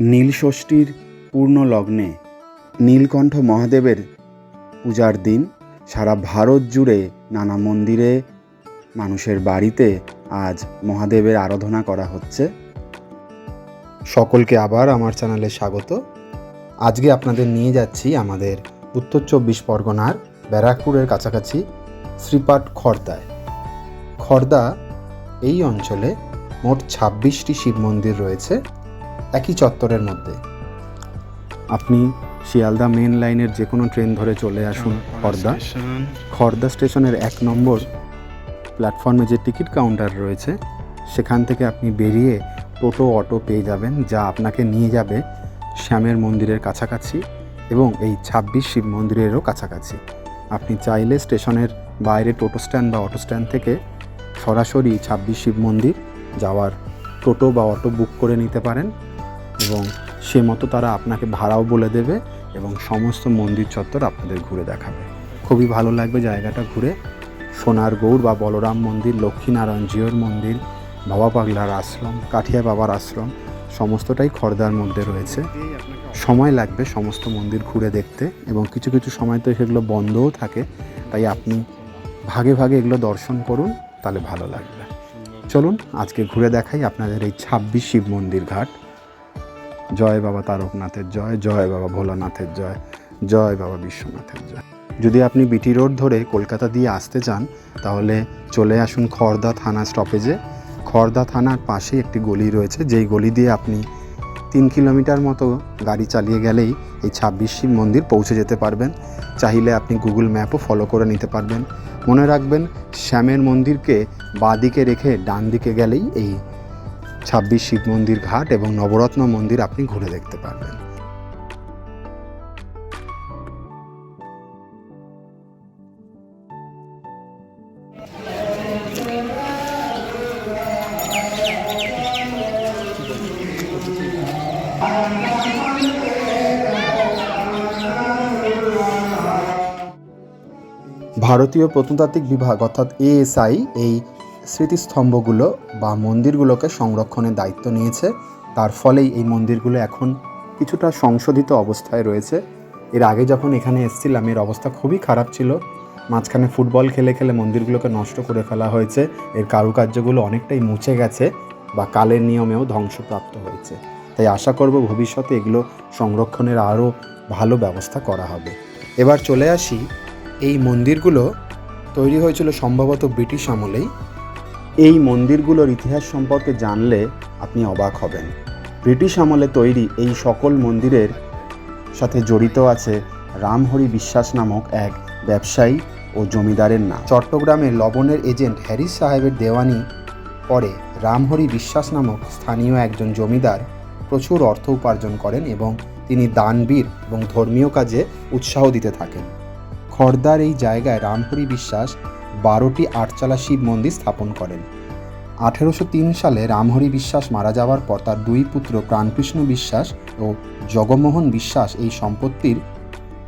নীলষষ্ঠীর পূর্ণ লগ্নে নীলকণ্ঠ মহাদেবের পূজার দিন সারা ভারত জুড়ে নানা মন্দিরে মানুষের বাড়িতে আজ মহাদেবের আরাধনা করা হচ্ছে। সকলকে আবার আমার চ্যানেলে স্বাগত। আজকে আপনাদের নিয়ে যাচ্ছি আমাদের উত্তর চব্বিশ পরগনার ব্যারাকপুরের কাছাকাছি শ্রীপাট খর্দায়। খর্দা এই অঞ্চলে মোট ছাব্বিশটি শিব মন্দির রয়েছে। একই চত্বরের মধ্যে। আপনি শিয়ালদা মেন লাইনের যে কোনো ট্রেন ধরে চলে আসুন খর্দা। খর্দা স্টেশনের এক নম্বর প্ল্যাটফর্মে যে টিকিট কাউন্টার রয়েছে, সেখান থেকে আপনি বেরিয়ে টোটো অটো পেয়ে যাবেন, যা আপনাকে নিয়ে যাবে শ্যামের মন্দিরের কাছাকাছি এবং এই ছাব্বিশ শিব মন্দিরেরও কাছাকাছি। আপনি চাইলে স্টেশনের বাইরে টোটো স্ট্যান্ড বা অটো স্ট্যান্ড থেকে সরাসরি ছাব্বিশ শিব মন্দির যাওয়ার টোটো বা অটো বুক করে নিতে পারেন। এবং সে মতো তারা আপনাকে ভাড়াও বলে দেবে এবং সমস্ত মন্দির চত্বর আপনাদের ঘুরে দেখাবে। খুবই ভালো লাগবে জায়গাটা ঘুরে। সোনার গৌর বা বলরাম মন্দির, লক্ষ্মীনারায়ণ জিওর মন্দির, বাবা পাগলার আশ্রম, কাঠিয়া বাবার আশ্রম, সমস্তটাই খর্দার মধ্যে রয়েছে। সময় লাগবে সমস্ত মন্দির ঘুরে দেখতে এবং কিছু কিছু সময় তো সেগুলো বন্ধও থাকে। তাই আপনি ভাগে ভাগে এগুলো দর্শন করুন, তাহলে ভালো লাগবে। চলুন, আজকে ঘুরে দেখাই আপনাদের এই ছাব্বিশ শিব মন্দির ঘাট। জয় বাবা তারকনাথের জয় জয় বাবা ভোলানাথের জয় জয় বাবা বিশ্বনাথের জয়। যদি আপনি বিটি রোড ধরে কলকাতা দিয়ে আসতে চান, তাহলে চলে আসুন খড়দা থানা স্টপেজে খড়দা থানার পাশে একটি গলি রয়েছে, যেই গলি দিয়ে আপনি তিন কিলোমিটার মতো গাড়ি চালিয়ে গেলেই এই ছাব্বিশ শিব মন্দির পৌঁছে যেতে পারবেন। চাইলে আপনি গুগল ম্যাপও ফলো করে নিতে পারবেন। মনে রাখবেন, শ্যামের মন্দিরকে বাঁ দিকে রেখে ডান দিকে গেলেই এই ছাব্বিশ শিব মন্দির ঘাট এবং নবরত্ন মন্দির আপনি ঘুরে দেখতে পারবেন। ভারতীয় প্রত্নতাত্ত্বিক বিভাগ অর্থাৎ এএসআই এই স্মৃতিস্তম্ভগুলো বা মন্দিরগুলোকে সংরক্ষণের দায়িত্ব নিয়েছে। তার ফলেই এই মন্দিরগুলো এখন কিছুটা সংশোধিত অবস্থায় রয়েছে। এর আগে যখন এখানে এসেছিলাম, এর অবস্থা খুবই খারাপ ছিল। মাঝখানে ফুটবল খেলে খেলে মন্দিরগুলোকে নষ্ট করে ফেলা হয়েছে। এর কারুকার্যগুলো অনেকটাই মুছে গেছে বা কালের নিয়মেও ধ্বংসপ্রাপ্ত হয়েছে। তাই আশা করব ভবিষ্যতে এগুলো সংরক্ষণের আরও ভালো ব্যবস্থা করা হবে। এবার চলে আসি। এই মন্দিরগুলো তৈরি হয়েছিল সম্ভবত ব্রিটিশ আমলেই। এই মন্দিরগুলোর ইতিহাস সম্পর্কে জানলে আপনি অবাক হবেন। ব্রিটিশ আমলে তৈরি এই সকল মন্দিরের সাথে জড়িত আছে রামহরি বিশ্বাস নামক এক ব্যবসায়ী ও জমিদারের নাম। চট্টগ্রামে লবণের এজেন্ট হ্যারিস সাহেবের দেওয়ানি পরে রামহরি বিশ্বাস নামক স্থানীয় একজন জমিদার প্রচুর অর্থ উপার্জন করেন এবং তিনি দানবীর এবং ধর্মীয় কাজে উৎসাহ দিতে থাকেন। খর্দার এই জায়গায় রামহরি বিশ্বাস বারোটি আটচালা শিব মন্দির স্থাপন করেন। আঠেরোশো তিন সালে রামহরি বিশ্বাস মারা যাওয়ার পর তার দুই পুত্র প্রাণকৃষ্ণ বিশ্বাস ও জগমোহন বিশ্বাস এই সম্পত্তির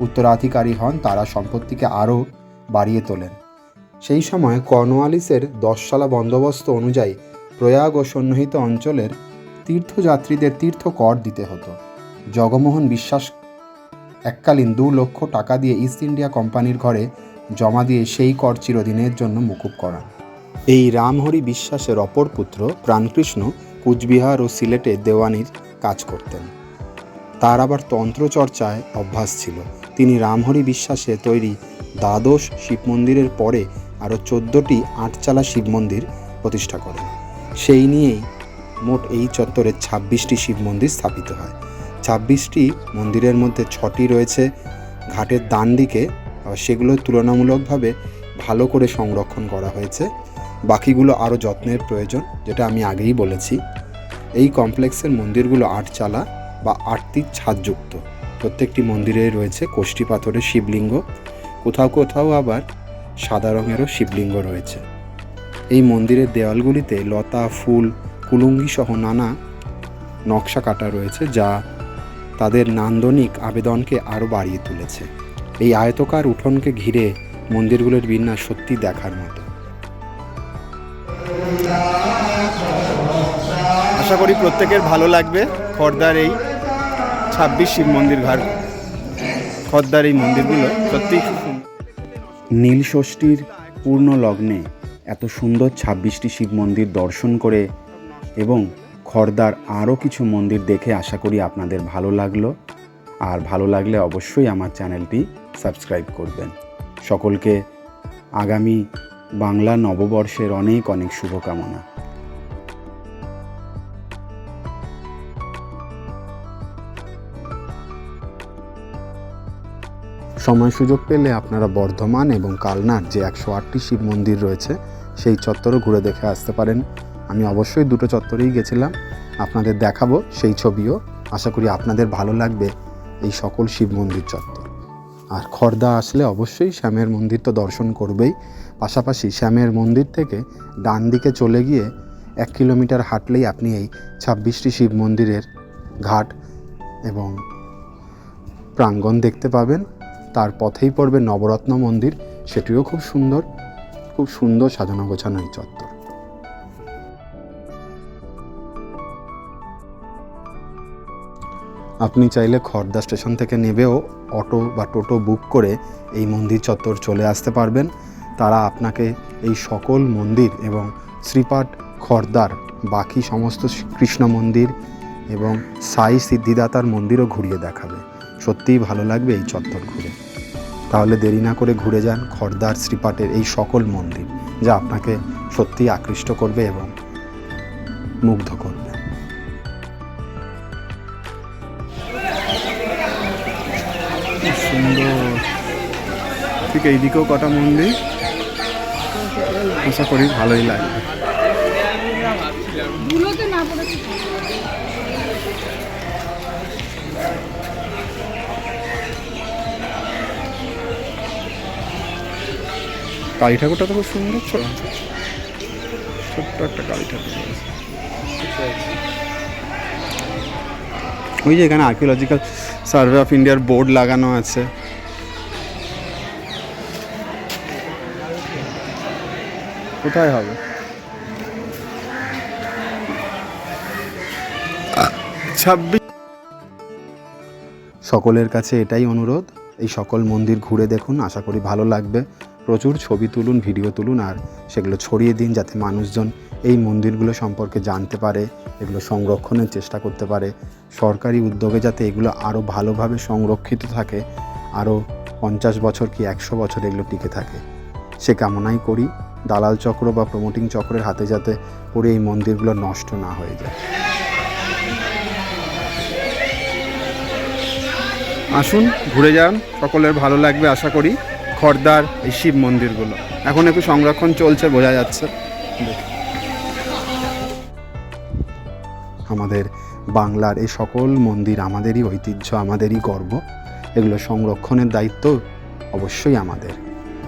উত্তরাধিকারী হন, তারা সম্পত্তিকে আরও বাড়িয়ে তোলেন। সেই সময় কর্নওয়ালিসের দশশালা বন্দোবস্ত অনুযায়ী প্রয়াগ ও সন্নিহিত অঞ্চলের তীর্থযাত্রীদের তীর্থ কর দিতে হতো। জগমোহন বিশ্বাস এককালীন দু লক্ষ টাকা দিয়ে ইস্ট ইন্ডিয়া কোম্পানির ঘরে জমা দিয়ে সেই কর চিরদিনের জন্য মুকুব করান এই রামহরি বিশ্বাসের অপর পুত্র প্রাণকৃষ্ণ কুচবিহার ও সিলেটে দেওয়ানির কাজ করতেন। তার আবার তন্ত্রচর্চায় অভ্যাস ছিল। তিনি রামহরি বিশ্বাসে তৈরি দ্বাদশ শিব মন্দিরের পরে আরও চোদ্দোটি আটচালা শিব মন্দির প্রতিষ্ঠা করেন। সেই নিয়েই মোট এই চত্বরে ছাব্বিশটি শিব মন্দির স্থাপিত হয়। ছাব্বিশটি মন্দিরের মধ্যে ছটি রয়েছে। ঘাটের ডান দিকে সেগুলো তুলনামূলকভাবে ভালো করে সংরক্ষণ করা হয়েছে। বাকিগুলো আরও যত্নের প্রয়োজন, যেটা আমি আগেই বলেছি। এই কমপ্লেক্সের মন্দিরগুলো আটচালা বা আটটি ছাদযুক্ত। প্রত্যেকটি মন্দিরে রয়েছে কোষ্ঠী পাথরের শিবলিঙ্গ। কোথাও কোথাও আবার সাদা রঙেরও শিবলিঙ্গ রয়েছে। এই মন্দিরের দেওয়ালগুলিতে লতা, ফুল, কুলুঙ্গি সহ নানা নকশা কাটা রয়েছে, যা তাদের নান্দনিক আবেদনকে আরও বাড়িয়ে তুলেছে। এই আয়তকার উঠোনকে ঘিরে মন্দিরগুলোর বিন্যাস সত্যি দেখার মতো। আশা করি প্রত্যেকের ভালো লাগবে খর্দার এই ছাব্বিশ শিব মন্দির ঘাট। খর্দার এই মন্দিরগুলো সত্যি নীল ষষ্ঠীর পূর্ণ লগ্নে এত সুন্দর ছাব্বিশটি শিব মন্দির দর্শন করে এবং খর্দার আরও কিছু মন্দির দেখে আশা করি আপনাদের ভালো লাগল। আর ভালো লাগলে অবশ্যই আমার চ্যানেলটি সাবস্ক্রাইব করবেন। সকলকে আগামী বাংলা নববর্ষের অনেক অনেক শুভকামনা। সময় সুযোগ পেলে আপনারা বর্ধমান এবং কালনার যে একশো আটটি শিব মন্দির রয়েছে, সেই চত্বরও ঘুরে দেখে আসতে পারেন। আমি অবশ্যই দুটো চত্বরেই গেছিলাম। আপনাদের দেখাবো সেই ছবিও। আশা করি আপনাদের ভালো লাগবে এই সকল শিব মন্দির চত্বর। আর খর্দা আসলে অবশ্যই শ্যামের মন্দির তো দর্শন করবেই। পাশাপাশি শ্যামের মন্দির থেকে ডান দিকে চলে গিয়ে এক কিলোমিটার হাঁটলেই আপনি এই ছাব্বিশটি শিব মন্দিরের ঘাট এবং প্রাঙ্গণ দেখতে পাবেন। তার পথেই পড়বে নবরত্ন মন্দির। সেটিও খুব সুন্দর। খুব সুন্দর সাজানো গোছানো এই চত্বর। আপনি চাইলে খড়দা স্টেশন থেকে নেবেও অটো বা টোটো বুক করে এই মন্দির চত্বর চলে আসতে পারবেন। তারা আপনাকে এই সকল মন্দির এবং শ্রীপাঠ খর্দার বাকি সমস্ত কৃষ্ণ মন্দির এবং সাই সিদ্ধিদাতার মন্দিরও ঘুরিয়ে দেখাবে। সত্যিই ভালো লাগবে এই চত্বর ঘুরে। তাহলে দেরি না করে ঘুরে যান খর্দার শ্রীপাঠের এই সকল মন্দির, যা আপনাকে সত্যিই আকৃষ্ট করবে এবং মুগ্ধ করবে। সুন্দর। ঠিক এইদিকেও কটা মন্দির? আশা করি ভালোই লাগবে। কালী ঠাকুরটা তো খুব সুন্দর ছোট। ছোট্ট একটা কালী ঠাকুর ওই যে এখানে আর্কিওলজিক্যাল সার্ভে অফ ইন্ডিয়ার বোর্ড লাগানো আছে। কোথায় হবে? ছাব্বিশ সকলের কাছে এটাই অনুরোধ, এই সকল মন্দির ঘুরে দেখুন, আশা করি ভালো লাগবে। প্রচুর ছবি তুলুন, ভিডিও তুলুন, আর সেগুলো ছড়িয়ে দিন যাতে মানুষজন এই মন্দিরগুলো সম্পর্কে জানতে পারে, এগুলো সংরক্ষণের চেষ্টা করতে পারে। সরকারি উদ্যোগে যাতে এগুলো আরও ভালোভাবে সংরক্ষিত থাকে আরও পঞ্চাশ বছর কি একশো বছর এগুলো টিকে থাকে। সে কামনাই করি দালাল চক্র বা প্রমোটিং চক্রের হাতে যাতে পড়ে এই মন্দিরগুলো নষ্ট না হয়ে যায়। আসুন ঘুরে যান। সকলের ভালো লাগবে আশা করি খর্দার এই শিব মন্দিরগুলো। এখন একটু সংরক্ষণ চলছে বোঝা যাচ্ছে। আমাদের বাংলার এই সকল মন্দির আমাদেরই ঐতিহ্য, আমাদেরই গর্ব। এগুলো সংরক্ষণের দায়িত্ব অবশ্যই আমাদের।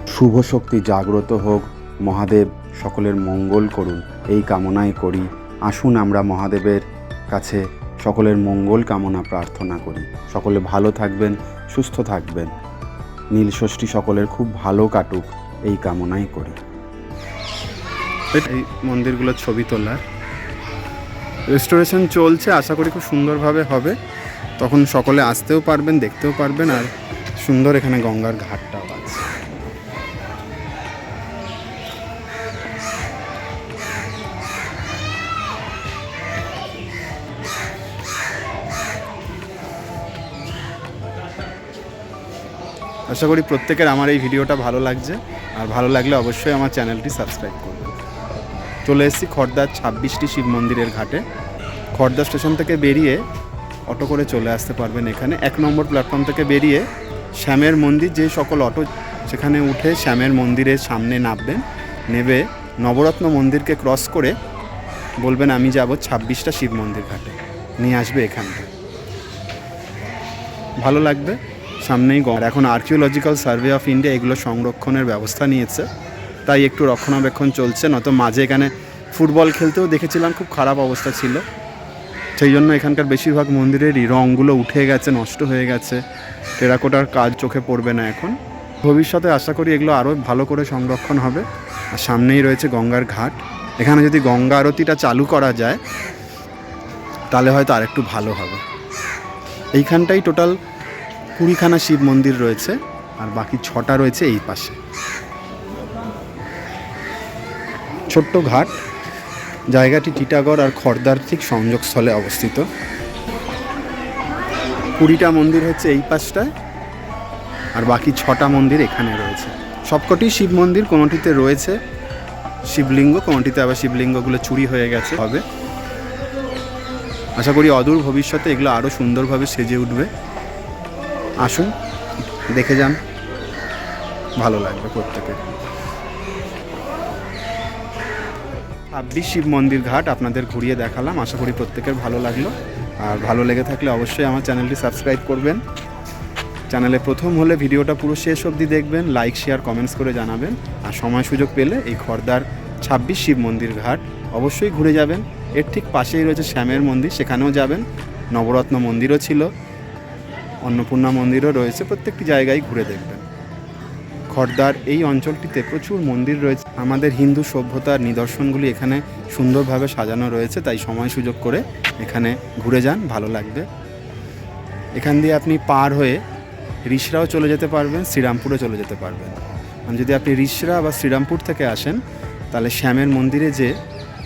শুভ শক্তি জাগ্রত হোক, মহাদেব সকলের মঙ্গল করুন। এই কামনাই করি। আসুন আমরা মহাদেবের কাছে সকলের মঙ্গল কামনা প্রার্থনা করি। সকলে ভালো থাকবেন, সুস্থ থাকবেন। নীলষষ্ঠী সকলের খুব ভালো কাটুক, এই কামনাই করি। এই মন্দিরগুলোর ছবি তোলার রেস্টোরেশন চলছে, আশা করি খুব সুন্দরভাবে হবে। তখন সকলে আসতেও পারবেন, দেখতেও পারবেন, আর সুন্দর এখানে গঙ্গার ঘাটটাও আছে। আশা করি প্রত্যেকের আমার এই ভিডিওটা ভালো লাগছে, আর ভালো লাগলে অবশ্যই আমার চ্যানেলটি সাবস্ক্রাইব করবেন চলে এসেছি খড়দার ছাব্বিশটি শিব মন্দিরের ঘাটে। খর্দা স্টেশন থেকে বেরিয়ে অটো করে চলে আসতে পারবেন এখানে। এক নম্বর প্ল্যাটফর্ম থেকে বেরিয়ে শ্যামের মন্দির, যে সকল অটো সেখানে উঠে শ্যামের মন্দিরের সামনে নামবেন। নেবে নবরত্ন মন্দিরকে ক্রস করে বলবেন, আমি যাব ছাব্বিশটা শিব মন্দির ঘাটে। নিয়ে আসবে এখানটা। ভালো লাগবে। সামনেই গড় এখন আর্কিওলজিক্যাল সার্ভে অফ ইন্ডিয়া এগুলো সংরক্ষণের ব্যবস্থা নিয়েছে। তাই একটু রক্ষণাবেক্ষণ চলছে, নয়তো মাঝে এখানে ফুটবল খেলতেও দেখেছিলাম, খুব খারাপ অবস্থা ছিল। সেই জন্য এখানকার বেশিরভাগ মন্দিরেরই রঙগুলো উঠে গেছে, নষ্ট হয়ে গেছে। টেরাকোটার কাজ চোখে পড়বে না এখন। ভবিষ্যতে আশা করি এগুলো আরও ভালো করে সংরক্ষণ হবে। আর সামনেই রয়েছে গঙ্গার ঘাট। এখানে যদি গঙ্গা আরতিটা চালু করা যায়, তাহলে হয়তো আরেকটু ভালো হবে। এইখানটাই টোটাল কুড়িখানা শিব মন্দির রয়েছে, আর বাকি ছটা রয়েছে এই পাশে। ছোট্ট ঘাট। জায়গাটি টিটাগড় আর খড়দার ঠিক সংযোগস্থলে অবস্থিত। কুড়িটা মন্দির হচ্ছে এই পাশটায় আর বাকি ছটা মন্দির এখানে রয়েছে। সবকটি শিব মন্দির, কোনোটিতে রয়েছে শিবলিঙ্গ, কোনোটিতে আবার শিবলিঙ্গগুলো চুরি হয়ে গেছে। হবে। আশা করি অদূর ভবিষ্যতে এগুলো আরও সুন্দরভাবে সেজে উঠবে। আসুন, দেখে যান। ভালো লাগবে প্রত্যেকে ছাব্বিশ শিব মন্দির ঘাট আপনাদের ঘুরিয়ে দেখালাম। আশা করি প্রত্যেকের ভালো লাগল। আর ভালো লেগে থাকলে অবশ্যই আমার চ্যানেলটি সাবস্ক্রাইব করবেন। চ্যানেলে প্রথম হলে ভিডিওটা পুরো শেষ অবধি দেখবেন, লাইক, শেয়ার, কমেন্টস করে জানাবেন। আর সময় সুযোগ পেলে এই খর্দার ছাব্বিশ শিব মন্দির ঘাট অবশ্যই ঘুরে যাবেন। এর ঠিক পাশেই রয়েছে শ্যামের মন্দির, সেখানেও যাবেন। নবরত্ন মন্দিরও ছিল। অন্নপূর্ণা মন্দিরও রয়েছে। প্রত্যেকটি জায়গায় ঘুরে দেখবেন। খড়দার এই অঞ্চলটিতে প্রচুর মন্দির রয়েছে। আমাদের হিন্দু সভ্যতার নিদর্শনগুলি এখানে সুন্দরভাবে সাজানো রয়েছে, তাই সময় সুযোগ করে এখানে ঘুরে যান, ভালো লাগবে। এখান দিয়ে আপনি পার হয়ে রিসরাও চলে যেতে পারবেন শ্রীরামপুরে চলে যেতে পারবেন। যদি আপনি রিসরা বা শ্রীরামপুর থেকে আসেন, তাহলে শ্যামের মন্দিরে যে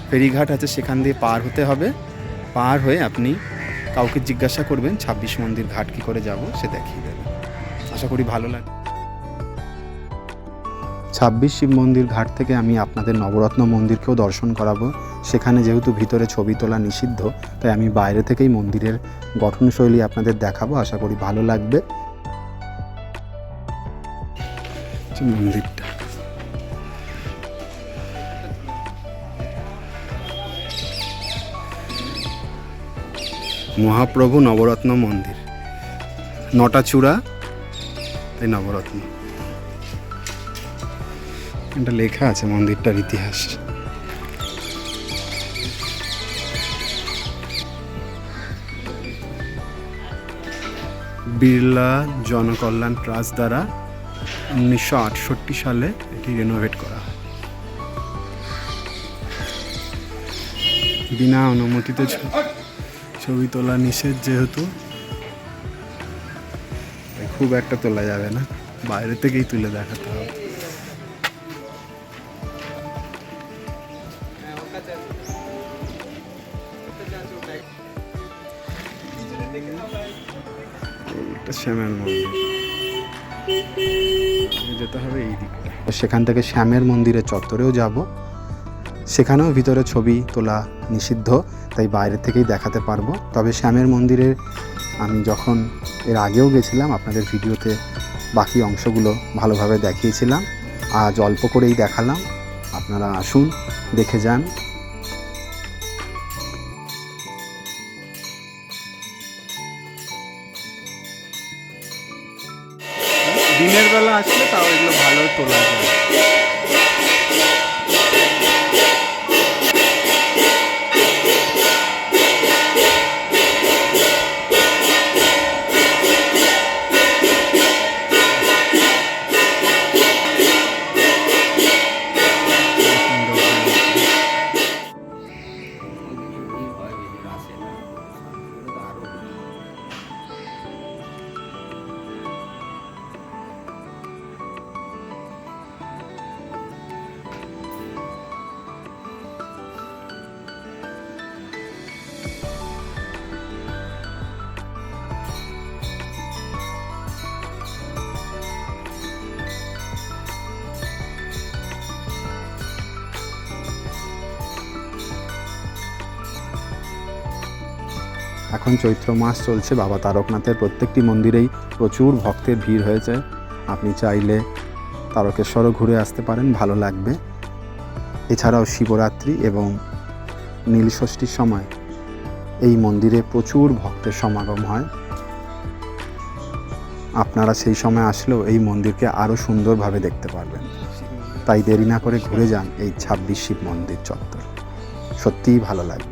ফেরিঘাট আছে, সেখান দিয়ে পার হতে হবে। পার হয়ে আপনি কাউকে জিজ্ঞাসা করবেন, ছাব্বিশ মন্দির ঘাট কী করে যাব, সে দেখিয়ে দেবে। আশা করি ভালো লাগে ছাব্বিশ শিব মন্দির ঘাট থেকে আমি আপনাদের নবরত্ন মন্দিরকেও দর্শন করাবো। সেখানে যেহেতু ভিতরে ছবি তোলা নিষিদ্ধ, তাই আমি বাইরে থেকেই মন্দিরের গঠনশৈলী আপনাদের দেখাবো। আশা করি ভালো লাগবে। মন্দিরটা। মহাপ্রভু নবরত্ন মন্দির। নটা চূড়া, তাই নবরত্ন। এটা লেখা আছে, মন্দিরটার ইতিহাস। বিড়লা জনকল্যাণ ট্রাস্ট দ্বারা উনিশশো আটষট্টি সালে এটি রেনোভেট করা হয়। বিনা অনুমতিতে ছবি তোলা নিষেধ যেহেতু খুব একটা তোলা যাবে না। বাইরে থেকেই তুলে দেখাতে হবে। শ্যামের মন্দির। যেতে হবে এই দিকটা সেখান থেকে শ্যামের মন্দিরের চত্বরেও যাব। সেখানেও ভিতরে ছবি তোলা নিষিদ্ধ, তাই বাইরে থেকেই দেখাতে পারব। তবে শ্যামের মন্দিরে আমি যখন এর আগেও গেছিলাম, আপনাদের ভিডিওতে বাকি অংশগুলো ভালোভাবে দেখিয়েছিলাম। আজ অল্প করেই দেখালাম। আপনারা আসুন, দেখে যান। এখন চৈত্র মাস চলছে। বাবা তারকনাথের প্রত্যেকটি মন্দিরেই প্রচুর ভক্তের ভিড় হয়েছে। আপনি চাইলে তারকেশ্বরও ঘুরে আসতে পারেন, ভালো লাগবে। এছাড়াও শিবরাত্রি এবং নীলষষ্ঠীর সময় এই মন্দিরে প্রচুর ভক্তের সমাগম হয়। আপনারা সেই সময় আসলেও এই মন্দিরকে আরও সুন্দরভাবে দেখতে পারবেন। তাই দেরি না করে ঘুরে যান এই ছাব্বিশ শিব মন্দির চত্বর। সত্যিই ভালো লাগবে।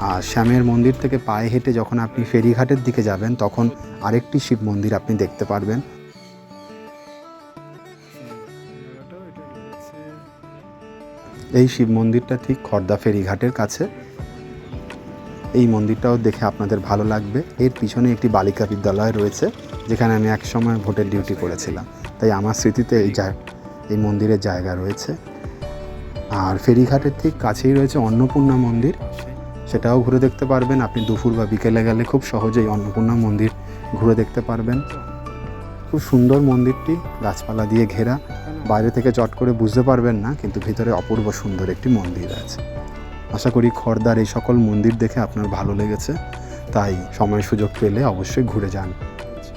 আর শ্যামের মন্দির থেকে পায়ে হেঁটে যখন আপনি ফেরিঘাটের দিকে যাবেন, তখন আরেকটি শিব মন্দির আপনি দেখতে পারবেন। এই শিব মন্দিরটা ঠিক খর্দা ফেরিঘাটের কাছে। এই মন্দিরটাও দেখে আপনাদের ভালো লাগবে। এর পিছনে একটি বালিকা বিদ্যালয় রয়েছে, যেখানে আমি এক সময় ভোটের ডিউটি করেছিলাম। তাই আমার স্মৃতিতে এই এই মন্দিরের জায়গা রয়েছে। আর ফেরিঘাটের ঠিক কাছেই রয়েছে অন্নপূর্ণা মন্দির। সেটাও ঘুরে দেখতে পারবেন। আপনি দুপুর বা বিকেলে গেলে খুব সহজেই অন্নপূর্ণা মন্দির ঘুরে দেখতে পারবেন। খুব সুন্দর মন্দিরটি, গাছপালা দিয়ে ঘেরা। বাইরে থেকে চট করে বুঝতে পারবেন না, কিন্তু ভিতরে অপূর্ব সুন্দর একটি মন্দির আছে। আশা করি খড়দার এই সকল মন্দির দেখে আপনার ভালো লেগেছে। তাই সময় সুযোগ পেলে অবশ্যই ঘুরে যান।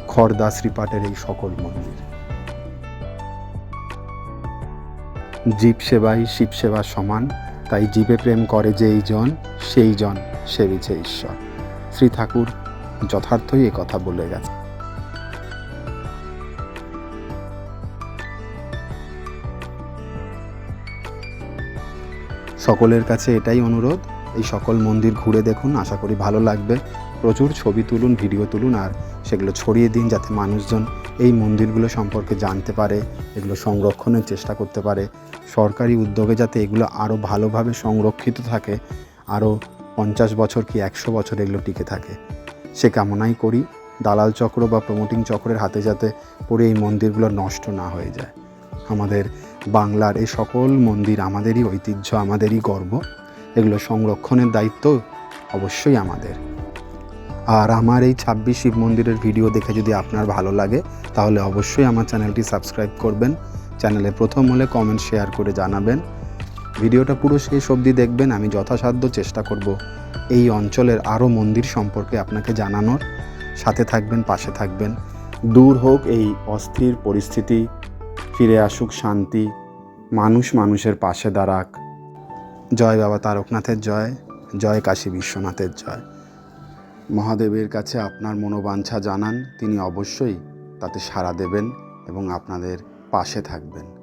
খড়দা শ্রীপাটের এই সকল মন্দির। জীব সেবাই শিব সেবা সমান। তাই জীবে প্রেম করে যেই জন, সেই জন সেবিছে ঈশ্বর। শ্রী ঠাকুর যথার্থই এ কথা বলে গেছে সকলের কাছে এটাই অনুরোধ, এই সকল মন্দির ঘুরে দেখুন, আশা করি ভালো লাগবে। প্রচুর ছবি তুলুন, ভিডিও তুলুন, আর সেগুলো ছড়িয়ে দিন যাতে মানুষজন এই মন্দিরগুলো সম্পর্কে জানতে পারে, এগুলো সংরক্ষণের চেষ্টা করতে পারে। সরকারি উদ্যোগে যাতে এগুলো আরও ভালোভাবে সংরক্ষিত থাকে আরও পঞ্চাশ বছর কি একশো বছর এগুলো টিকে থাকে। সে কামনাই করি দালাল চক্র বা প্রমোটিং চক্রের হাতে যাতে পড়ে এই মন্দিরগুলো নষ্ট না হয়ে যায়। আমাদের বাংলার এই সকল মন্দির আমাদেরই ঐতিহ্য, আমাদেরই গর্ব। এগুলো সংরক্ষণের দায়িত্ব অবশ্যই আমাদের। আর আমার এই ছাব্বিশ শিব মন্দিরের ভিডিও দেখে যদি আপনার ভালো লাগে, তাহলে অবশ্যই আমার চ্যানেলটি সাবস্ক্রাইব করবেন। চ্যানেলে প্রথম হলে কমেন্ট, শেয়ার করে জানাবেন। ভিডিওটা পুরো শেষ অবধি দেখবেন, আমি যথাসাধ্য চেষ্টা করব এই অঞ্চলের আরও মন্দির সম্পর্কে আপনাকে জানানোর। সাথে থাকবেন, পাশে থাকবেন। দূর হোক এই অস্থির পরিস্থিতি, ফিরে আসুক শান্তি, মানুষ মানুষের পাশে দাঁড়াক। জয় বাবা তারকনাথের জয় জয় কাশী বিশ্বনাথের জয়। মহাদেবের কাছে আপনার মনোবাঞ্ছা জানান তিনি অবশ্যই তাতে সাড়া দেবেন এবং আপনাদের পাশে থাকবেন।